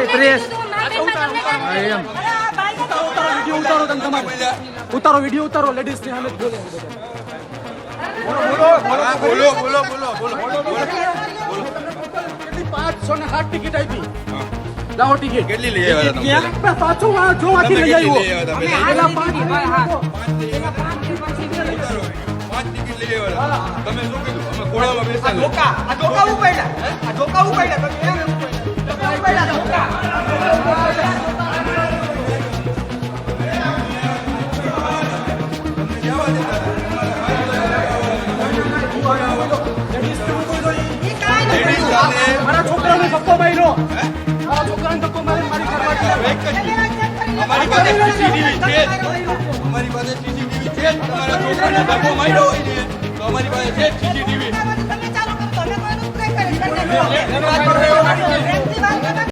એમ. ઉતારો વીડિયો ઉતારો તમે તમારે ઉતારો વીડિયો ઉતારો લેડીઝની હાલત બોલો બોલો બોલો બોલો બોલો બોલો. કેટલી પાંચસો ને સાત ટિકિટ આપી. લાવો ટિકિટ કેટલી લઈ આવ્યા તમે? ક્યાં પાછું આ જોવાથી લઈ આવ્યો. પાંચ ટિકિટ લઈ આવ્યા તમે શું કીધું? અમે ઘોડામાં બેસા ડોકા આ ડોકા ઉપાડ્યા. આ ડોકા ઉપાડ્યા. તમે મારા છોકરાને ધક્કો માર્યો મારા છોકરાને ધક્કો મારી મારી અમારી પાસે સીસીટીવી છે. અમારી પાસે સીસીટીવી છે. તમારા છોકરાને ધક્કો માર્યો હોય ને તો અમારી પાસે છે સીસીટીવી